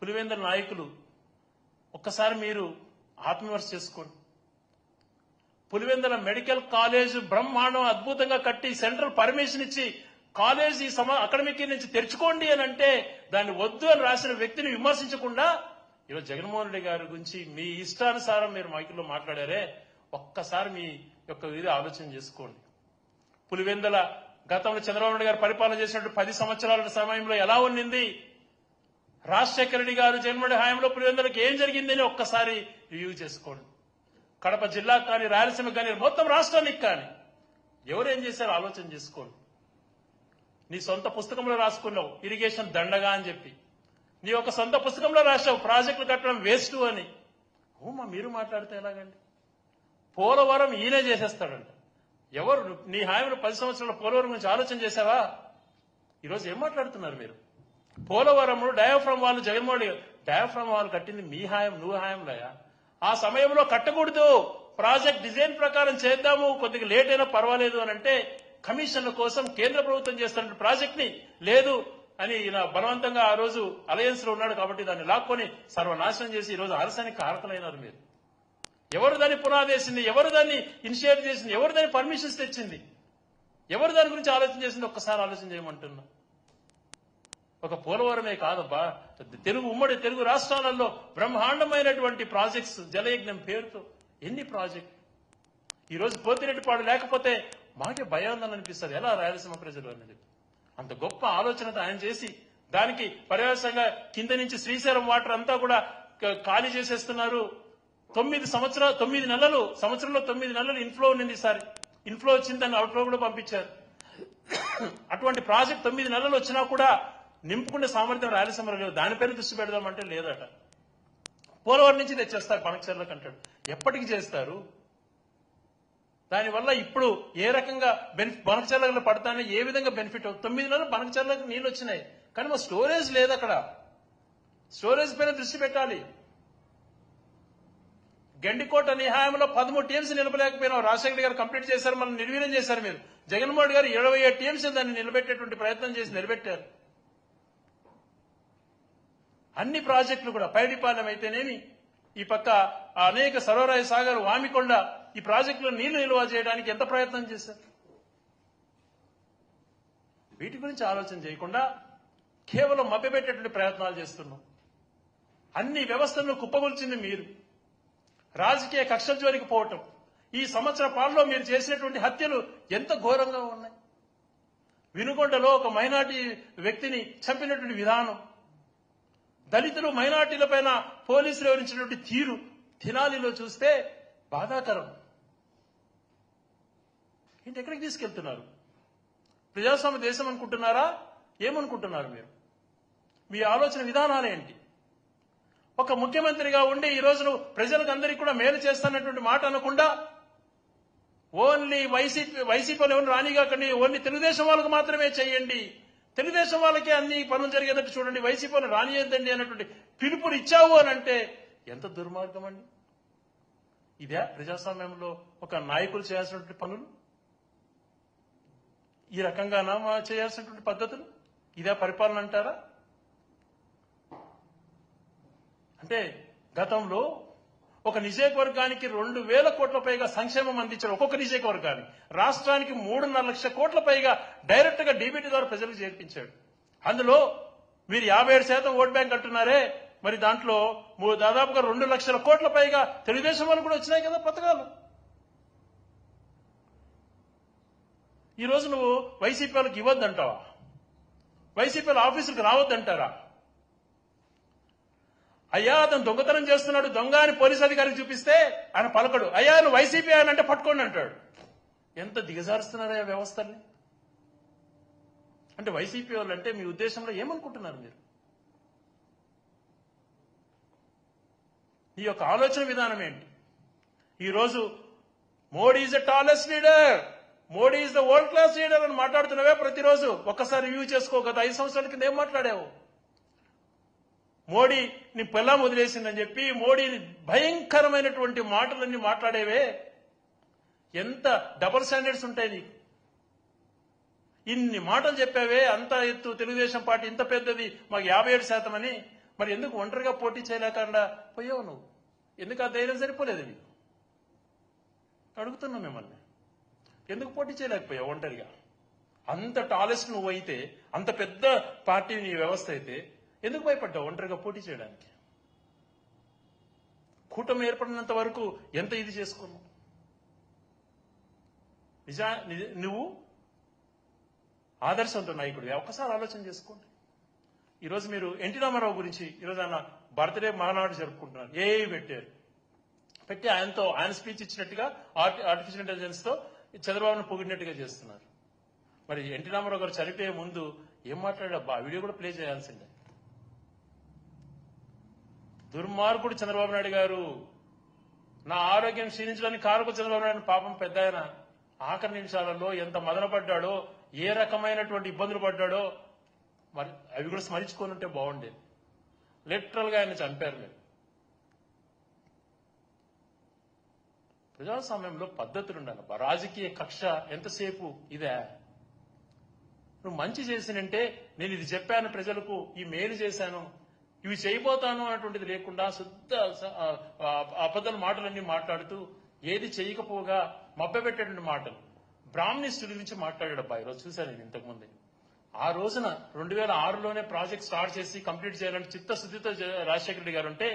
పులివెందుల నాయకులు ఒక్కసారి మీరు ఆత్మవిమర్శ చేసుకోండి. పులివెందుల మెడికల్ కాలేజ్ బ్రహ్మాండం అద్భుతంగా కట్టి సెంట్రల్ పర్మిషన్ ఇచ్చి కాలేజ్ ఈ సమ అకాడమిక్ నుంచి తెరుచుకోండి అని అంటే దాన్ని వద్దు అని రాసిన వ్యక్తిని విమర్శించకుండా ఈరోజు జగన్మోహన్ రెడ్డి గారి గురించి మీ ఇష్టానుసారం మీరు మైకుల్లో మాట్లాడారే ఒక్కసారి మీ యొక్క ఇది ఆలోచన చేసుకోండి. పులివెందుల గతంలో చంద్రబాబు నాయుడు గారు పరిపాలన చేసినట్టు పది సంవత్సరాల సమయంలో ఎలా ఉన్నింది? రాజశేఖర రెడ్డి గారు జగన్మోహన్ హాయంలో హయాంలో పులివెందులకు ఏం జరిగిందని ఒక్కసారి రివ్యూ చేసుకోండి. కడప జిల్లాకు కానీ రాయలసీమ కానీ మొత్తం రాష్ట్రానికి కానీ ఎవరేం చేశారో ఆలోచన చేసుకోండి. నీ సొంత పుస్తకంలో రాసుకున్నావు ఇరిగేషన్ దండగా అని చెప్పి. నీ ఒక సొంత పుస్తకంలో రాశావు ప్రాజెక్టులు కట్టడం వేస్ట్ అని. ఓమా మీరు మాట్లాడితే ఎలాగండి? పోలవరం ఈయనే చేసేస్తాడంట. ఎవరు? నీ హామీలో పది సంవత్సరాల పోలవరం గురించి ఆలోచన చేశావా? ఈరోజు ఏం మాట్లాడుతున్నారు మీరు? పోలవరంలో డయాఫ్రమ్ వాళ్ళు జగన్మోహన్ డయాఫ్రమ్ వాళ్ళు కట్టింది మీ హాయం నువ్వు హాయంలయా ఆ సమయంలో కట్టకూడదు. ప్రాజెక్ట్ డిజైన్ ప్రకారం చేద్దాము. కొద్దిగా లేట్ అయినా పర్వాలేదు అని అంటే కమిషన్ల కోసం కేంద్ర ప్రభుత్వం చేస్తున్న ప్రాజెక్ట్ని లేదు అని ఇలా బలవంతంగా ఆ రోజు అలయన్స్లో ఉన్నాడు కాబట్టి దాన్ని లాక్కొని సర్వనాశనం చేసి ఈ రోజు అరసానికి కారకులైనారు మీరు. ఎవరు దాన్ని పునాదేసింది? ఎవరు దాన్ని ఇనిషియేట్ చేసింది? ఎవరు దాన్ని పర్మిషన్స్ తెచ్చింది? ఎవరు దాని గురించి ఆలోచన చేసింది? ఒక్కసారి ఆలోచన చేయమంటున్నా. ఒక పోలవరమే కాదబ్బా. తెలుగు ఉమ్మడి తెలుగు రాష్ట్రాలలో బ్రహ్మాండమైనటువంటి ప్రాజెక్ట్స్ జలయజ్ఞం పేరుతో ఎన్ని ప్రాజెక్ట్? ఈ రోజు పోతిరెడ్డిపాడు లేకపోతే మాకే భయాందోళన అనిపిస్తుంది ఎలా రాయలసీమ ప్రజలు అనేది? అంత గొప్ప ఆలోచనతో ఆయన చేసి దానికి పర్యవసంగా కింద నుంచి శ్రీశైలం వాటర్ అంతా కూడా ఖాళీ చేసేస్తున్నారు. తొమ్మిది సంవత్సరాలు తొమ్మిది నెలలు సంవత్సరంలో తొమ్మిది నెలలు ఇన్ఫ్లో ఉన్నింది ఈసారి ఇన్ఫ్లో వచ్చిందని అవుట్ఫ్లో కూడా పంపించారు. అటువంటి ప్రాజెక్ట్ తొమ్మిది నెలలు వచ్చినా కూడా నింపుకునే సామర్థ్యం రాయలసీమలో లేదు. దానిపైన దృష్టి పెడదామంటే లేదట. పోలవరం నుంచి తెచ్చేస్తారు పనకచర్లకు అంటాడు. ఎప్పటికి చేస్తారు? దానివల్ల ఇప్పుడు ఏ రకంగా బెనిఫిట్ బనకచర్లకు పడతానే ఏ విధంగా బెనిఫిట్ తొమ్మిది నెలలు బనకచర్లకు నీళ్ళు వచ్చినాయి. కానీ మా స్టోరేజ్ లేదు అక్కడ. స్టోరేజ్ పైన దృష్టి పెట్టాలి. గండికోట నిహాయంలో పదమూడు టీమ్స్ నిలబలేకపోయినా రాజశేఖర్ గారు కంప్లీట్ చేశారు మనం నిర్వీర్యం చేశారు మీరు. జగన్మోహన్ గారు ఇరవై ఏడు టీమ్స్ దాన్ని నిలబెట్టేటువంటి ప్రయత్నం చేసి నిలబెట్టారు. అన్ని ప్రాజెక్టులు కూడా పైడిపాలెం అయితేనేమి ఈ పక్క అనేక సరోరాయ సాగర్ వామికొండ ఈ ప్రాజెక్టులో నీళ్ళు నిల్వ చేయడానికి ఎంత ప్రయత్నం చేశారు? వీటి గురించి ఆలోచన చేయకుండా కేవలం మభ్యపెట్టేటువంటి ప్రయత్నాలు చేస్తున్నాం. అన్ని వ్యవస్థలను కుప్పగొల్చింది మీరు. రాజకీయ కక్ష జోలికి పోవటం. ఈ సంవత్సర పాలలో మీరు చేసినటువంటి హత్యలు ఎంత ఘోరంగా ఉన్నాయి. వినుకొండలో ఒక మైనార్టీ వ్యక్తిని చంపినటువంటి విధానం. దళితులు మైనార్టీల పైన పోలీసులు వివరించినటువంటి తీరు తినాలిలో చూస్తే బాధాకరం. ఏంటి ఎక్కడికి తీసుకెళ్తున్నారు? ప్రజాస్వామ్య దేశం అనుకుంటున్నారా? ఏమనుకుంటున్నారు మీరు? మీ ఆలోచన విధానాలు ఏంటి? ఒక ముఖ్యమంత్రిగా ఉండి ఈ రోజు ప్రజలందరికీ ప్రజలకు అందరికీ కూడా మేలు చేస్తానటువంటి మాట అనకుండా ఓన్లీ వైసీపీ వైసీపీలో ఎవరు రానిగాకండి ఓన్లీ తెలుగుదేశం వాళ్ళకు మాత్రమే చేయండి. తెలుగుదేశం వాళ్ళకే అన్ని పనులు జరిగేటట్టు చూడండి వైసీపీలో రానియద్దండి అన్నటువంటి పిలుపుని ఇచ్చావు అని అంటే ఎంత దుర్మార్గం అండి. ఇదే ప్రజాస్వామ్యంలో ఒక నాయకులు చేయాల్సినటువంటి పనులు? ఈ రకంగానా చేయాల్సినటువంటి పద్ధతులు? ఇదే పరిపాలన అంటారా? అంటే గతంలో ఒక నియోజకవర్గానికి రెండు వేల కోట్ల పైగా సంక్షేమం అందించారు ఒక్కొక్క నియోజకవర్గానికి రాష్ట్రానికి మూడున్నర లక్షల కోట్ల పైగా డైరెక్ట్గా డీబీటీ ద్వారా ప్రజలకు చేర్పించాడు. అందులో మీరు యాభై ఏడు శాతం ఓట్ బ్యాంక్ అంటున్నారే మరి దాంట్లో దాదాపుగా రెండు లక్షల కోట్ల పైగా తెలుగుదేశం వాళ్ళు కూడా వచ్చినాయి కదా పథకాలు. ఈ రోజు నువ్వు వైసీపీ వాళ్ళకి ఇవ్వద్దంటావా? వైసీపీ ఆఫీసులకు రావద్దంటారా? అయ్యా అతను దొంగతనం చేస్తున్నాడు దొంగ అని పోలీస్ అధికారికి చూపిస్తే ఆయన పలకడు. అయ్యా నువ్వు వైసీపీ ఆయన అంటే పట్టుకోండి అంటాడు. ఎంత దిగజారుస్తున్నారా ఆ వ్యవస్థల్ని? అంటే వైసీపీ వాళ్ళు అంటే మీ ఉద్దేశంలో ఏమనుకుంటున్నారు మీరు? ఈ యొక్క ఆలోచన విధానం ఏంటి? ఈరోజు Modi is the tallest leader. Modi is the world class leader అని మాట్లాడుతున్నావే ప్రతిరోజు. ఒక్కసారి రివ్యూ చేసుకో గత ఐదు సంవత్సరాల కింద ఏం మాట్లాడావు? మోడీ నీ పెళ్ళాం వదిలేసిందని చెప్పి మోడీని భయంకరమైనటువంటి మాటలన్నీ మాట్లాడేవే. ఎంత డబల్ స్టాండర్డ్స్ ఉంటాయి నీకు? ఇన్ని మాటలు చెప్పావే అంత ఎత్తు తెలుగుదేశం పార్టీ ఇంత పెద్దది మాకు యాభై ఏడు శాతం అని. మరి ఎందుకు ఒంటరిగా పోటీ చేయలేకుండా పోయావు నువ్వు? ఎందుకు ఆ ధైర్యం సరిపోలేదు నీకు? అడుగుతున్నా మిమ్మల్ని. ఎందుకు పోటీ చేయలేకపోయావు ఒంటరిగా? అంత టాలెస్ట్ నువ్వు అయితే అంత పెద్ద పార్టీ నీ వ్యవస్థ అయితే ఎందుకు భయపడ్డావు? ఒంటరిగా పోటీ చేయడానికి. కూటమి ఏర్పడినంత వరకు ఎంత ఇది చేసుకున్నావు? నిజా నువ్వు ఆదర్శవంతుడు నాయకుడు ఒక్కసారి ఆలోచన చేసుకోండి. ఈరోజు మీరు ఎన్టీ రామారావు గురించి ఈరోజు ఆయన బర్త్డే మహానాడు జరుపుకుంటున్నారు. ఏ పెట్టారు. పెట్టి ఆయనతో ఆయన స్పీచ్ ఇచ్చినట్టుగా ఆర్టి ఆర్టిఫిషియల్ ఇంటెలిజెన్స్తో చంద్రబాబును పొగిడినట్టుగా చేస్తున్నారు. మరి ఎన్టీ రామారావు గారు చనిపోయే ముందు ఏం మాట్లాడాబ్బా ఆ వీడియో కూడా ప్లే చేయాల్సిందే. దుర్మార్గుడు చంద్రబాబు నాయుడు గారు. నా ఆరోగ్యం క్షీణించడానికి కారకు చంద్రబాబు నాయుడు పాపం పెద్ద ఆయన. ఆఖరి నిమిషాలలో ఎంత మదనపడ్డాడో ఏ రకమైనటువంటి ఇబ్బందులు పడ్డాడో మరి అవి కూడా స్మరించుకొని ఉంటే బాగుండేది. లిటరల్గా ఆయన చంపారు లేదు ప్రజాస్వామ్యంలో పద్ధతులు ఉండాలి. రాజకీయ కక్ష ఎంతసేపు ఇదే? నువ్వు మంచి చేసినంటే నేను ఇది చెప్పాను ప్రజలకు ఈ మేలు చేశాను. ఇవి చేయబోతాను అన్నటువంటిది లేకుండా శుద్ధ స- అబద్ధం మాటలన్నీ మాట్లాడుతూ ఏది చేయకపోగా మభ్యపెట్టేటువంటి మాటలు. బ్రాహ్మణిస్తుడి గురించి మాట్లాడాడు అబ్బాయి ఈరోజు చూశాను నేను ఇంతకుముందే. ఆ రోజున రెండు వేల ఆరులోనే ప్రాజెక్ట్ స్టార్ట్ చేసి కంప్లీట్ చేయాలని చిత్తశుద్ధితో రాజశేఖర రెడ్డి గారు ఉంటే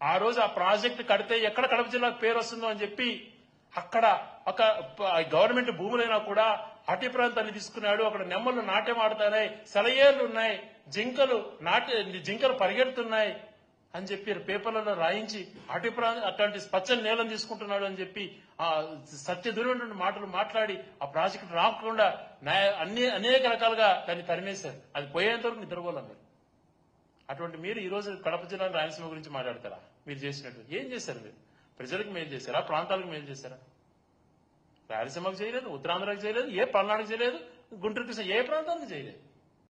ఆ రోజు ఆ ప్రాజెక్ట్ కడితే ఎక్కడ కడప జిల్లాకు పేరు వస్తుందో అని చెప్పి అక్కడ ఒక గవర్నమెంట్ భూములైనా కూడా అటవీ ప్రాంతాన్ని తీసుకున్నాడు. అక్కడ నెమ్మలు నాట్యం ఆడుతున్నాయి సెలయేర్లు ఉన్నాయి. జింకలు నాట్య జింకలు పరిగెడుతున్నాయి అని చెప్పి పేపర్లలో రాయించి అటు అట్లాంటి పచ్చని నేలను తీసుకుంటున్నాడు అని చెప్పి ఆ సత్య దూరమైనటువంటి మాటలు మాట్లాడి ఆ ప్రాజెక్ట్ రాకుండా అన్ని అనేక రకాలుగా దాన్ని తరిమేశారు. అది పోయేంత వరకు నిద్రపోలేదు అటువంటి మీరు ఈ రోజు కడప జిల్లా రాయలసీమ గురించి మాట్లాడతారా? మీరు చేసినట్టు. ఏం చేశారు మీరు? ప్రజలకు మేలు చేశారా? ప్రాంతాలకు మేలు చేశారా? రాయలసీమకు చేయలేదు ఉత్తరాంధ్రకు చేయలేదు ఏ పల్నాడుకు చేయలేదు గుంటూరు కృష్ణ ఏ ప్రాంతానికి చేయలేదు?